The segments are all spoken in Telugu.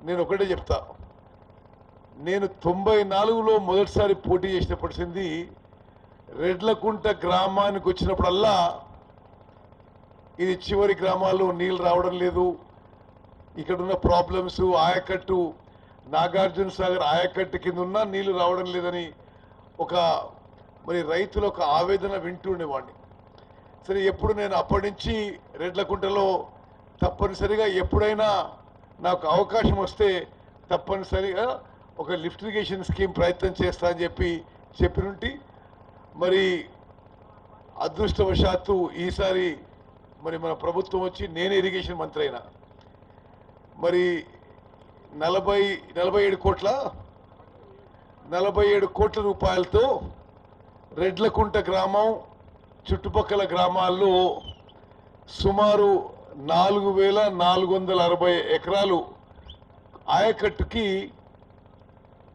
నేను ఒకటే చెప్తా. నేను తొంభై నాలుగులో మొదటిసారి పోటీ చేసినప్పటిసింది రెడ్లకుంట గ్రామానికి వచ్చినప్పుడల్లా ఇది చివరి గ్రామాల్లో నీళ్ళు రావడం లేదు. ఇక్కడున్న ప్రాబ్లమ్స్ ఆయకట్టు నాగార్జున సాగర్ ఆయకట్టు కింద ఉన్న నీళ్ళు రావడం లేదని ఒక మరి రైతుల ఒక ఆవేదన వింటుండేవాడిని సరే ఎప్పుడు నేను అప్పటి నుంచి రెడ్లకుంటలో తప్పనిసరిగా ఎప్పుడైనా నాకు అవకాశం వస్తే తప్పనిసరిగా ఒక లిఫ్టిగేషన్ స్కీమ్ ప్రయత్నం చేస్తా అని చెప్పి చెప్పినుంటి. మరి అదృష్టవశాత్తు ఈసారి మరి మన ప్రభుత్వం వచ్చి నేను ఇరిగేషన్ మంత్రి అయినా మరి నలభై నలభై ఏడు కోట్ల నలభై ఏడు కోట్ల రూపాయలతో రెడ్లకుంట గ్రామం చుట్టుపక్కల గ్రామాల్లో సుమారు నాలుగు వేల నాలుగు వందల అరవై ఎకరాలు ఆయకట్టుకి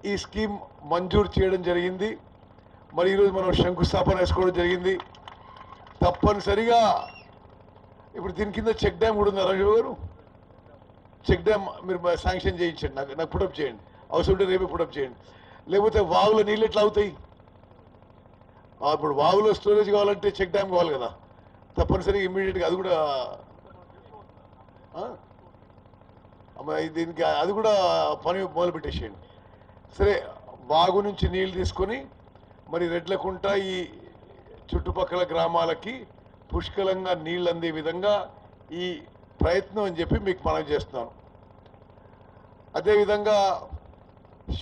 ఈ స్కీమ్ మంజూరు చేయడం జరిగింది. మరి ఈరోజు మనం శంకుస్థాపన వేసుకోవడం జరిగింది. తప్పనిసరిగా ఇప్పుడు దీని కింద చెక్ డ్యామ్ కూడా ఉంది రాజు గారు? చెక్ డ్యామ్ మీరు శాంక్షన్ చేయించండి నాకు నాకు పుటప్ చేయండి. అవసరం ఉంటే రేపే పుటప్ చేయండి. లేకపోతే వాగులో నీళ్ళు ఎట్లా అవుతాయి? ఇప్పుడు వాగులో స్టోరేజ్ కావాలంటే చెక్ డ్యామ్ కావాలి కదా. తప్పనిసరిగా ఇమ్మీడియట్గా అది కూడా దీనికి అది కూడా పని మొదలు పెట్టేసేయండి. సరే వాగు నుంచి నీళ్ళు తీసుకొని మరి రెడ్లకుంట ఈ చుట్టుపక్కల గ్రామాలకి పుష్కలంగా నీళ్ళు అందే విధంగా ఈ ప్రయత్నం అని చెప్పి మీకు మనం చేస్తున్నాను. అదేవిధంగా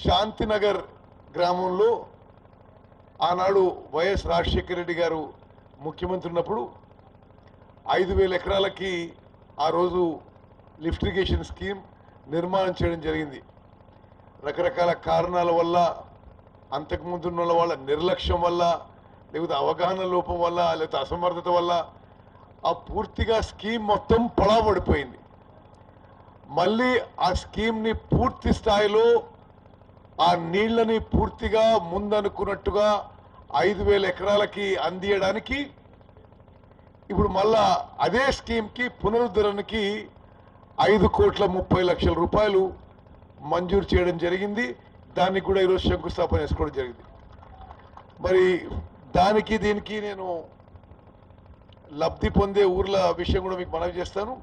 శాంతినగర్ గ్రామంలో ఆనాడు వైఎస్ రాజశేఖర రెడ్డి గారు ముఖ్యమంత్రి ఉన్నప్పుడు ఐదు వేల ఎకరాలకి ఆ రోజు లిఫ్ట్ ఇరిగేషన్ స్కీమ్ నిర్మాణం చేయడం జరిగింది. రకరకాల కారణాల వల్ల అంతకుముందు ఉన్న వాళ్ళ నిర్లక్ష్యం వల్ల లేకపోతే అవగాహన లోపం వల్ల లేకపోతే అసమర్థత వల్ల ఆ పూర్తిగా స్కీమ్ మొత్తం పడిపోయింది మళ్ళీ ఆ స్కీమ్ని పూర్తి స్థాయిలో ఆ నీళ్ళని పూర్తిగా ముందనుకున్నట్టుగా ఐదు వేల ఎకరాలకి అందియడానికి ఇప్పుడు మళ్ళా అదే స్కీమ్కి పునరుద్ధరణకి ఐదు కోట్ల ముప్పై లక్షల రూపాయలు మంజూరు చేయడం జరిగింది. దానికి కూడా ఈరోజు శంకుస్థాపన చేసుకోవడం జరిగింది. మరి దానికి దీనికి నేను లబ్ధి పొందే ఊర్ల విషయం కూడా మీకు మనవి చేస్తాను.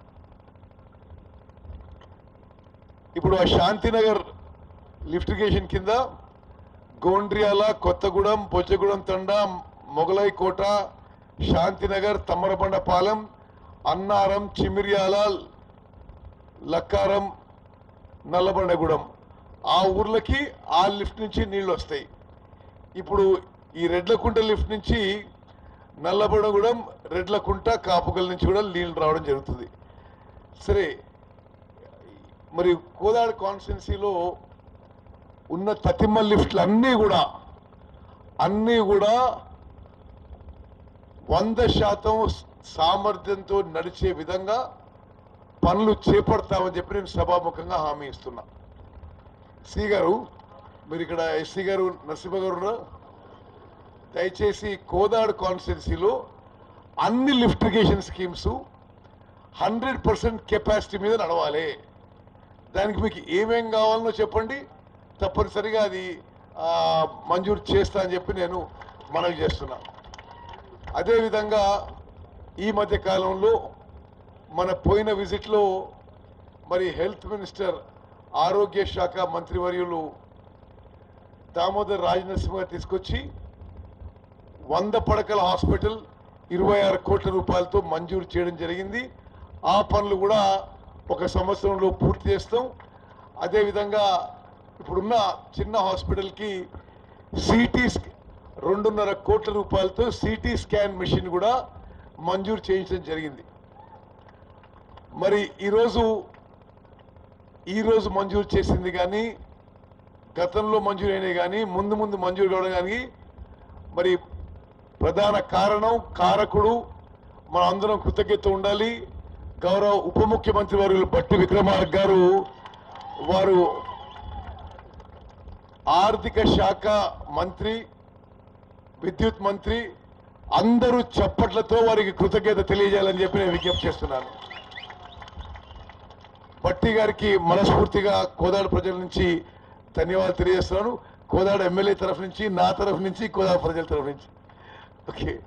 ఇప్పుడు ఆ శాంతినగర్ లిఫ్టిగేషన్ కింద గోండ్రియాల కొత్తగూడెం బొజ్జగూడెం తండ మొగలై కోట శాంతినగర్ తమ్మరబండపాలెం అన్నారం చిమిర్యాల లక్కారం నల్లబండగూడెం. ఆ ఊర్లకి ఆ లిఫ్ట్ నుంచి నీళ్ళు వస్తాయి. ఇప్పుడు ఈ రెడ్లకుంట లిఫ్ట్ నుంచి నల్లబండగూడెం రెడ్లకుంట కాపుకల్ నుంచి కూడా నీళ్ళు రావడం జరుగుతుంది. సరే మరి కోదాడ కాన్స్టిట్యున్సీలో ఉన్న తతిమ్మ లిఫ్ట్లు అన్నీ కూడా అన్నీ కూడా వంద శాతం సామర్థ్యంతో నడిచే విధంగా పనులు చేపడతామని చెప్పి నేను సభాముఖంగా హామీ ఇస్తున్నా. సి గారు మీరు ఇక్కడ ఎస్సీ గారు నరసింహ గారు దయచేసి కోదాడు కాన్స్టిట్యున్సీలో అన్ని lift irrigation schemes hundred percent capacity మీద నడవాలి. దానికి మీకు ఏమేం కావాలనో చెప్పండి. తప్పనిసరిగా అది మంజూరు చేస్తా అని చెప్పి నేను మనవి చేస్తున్నాను అదేవిధంగా ఈ మధ్య కాలంలో మన పోయిన విజిట్లో మరి హెల్త్ మినిస్టర్ ఆరోగ్య శాఖ మంత్రివర్యులు దామోదర్ రాజనరసింహ తీసుకొచ్చి వంద పడకల హాస్పిటల్ ఇరవై ఆరు కోట్ల రూపాయలతో మంజూరు చేయడం జరిగింది. ఆ పనులు కూడా ఒక సంవత్సరంలో పూర్తి చేస్తాం. అదేవిధంగా ఇప్పుడున్న చిన్న హాస్పిటల్కి సిటీ రెండున్నర కోట్ల రూపాయలతో సిటీ స్కాన్ మెషిన్ కూడా మంజూరు చేయించడం జరిగింది. మరి ఈరోజు ఈరోజు మంజూరు చేసింది కానీ గతంలో మంజూరైనవి కానీ ముందు ముందు మంజూరు కావడం కానీ మరి ప్రధాన కారణం కారకుడు మన అందరం కృతజ్ఞత ఉండాలి. గౌరవ ఉప ముఖ్యమంత్రి వారు బట్టి విక్రమార్క గారు వారు ఆర్థిక శాఖ మంత్రి విద్యుత్ మంత్రి అందరూ చప్పట్లతో వారికి కృతజ్ఞత తెలియజేయాలని చెప్పి నేను విజ్ఞప్తి చేస్తున్నాను. భట్టి గారికి మనస్ఫూర్తిగా కోదాడ ప్రజల నుంచి ధన్యవాదాలు తెలియజేస్తున్నాను. కోదాడ ఎమ్మెల్యే తరఫు నుంచి నా తరఫు నుంచి కోదాడు ప్రజల తరఫు నుంచి. ఓకే.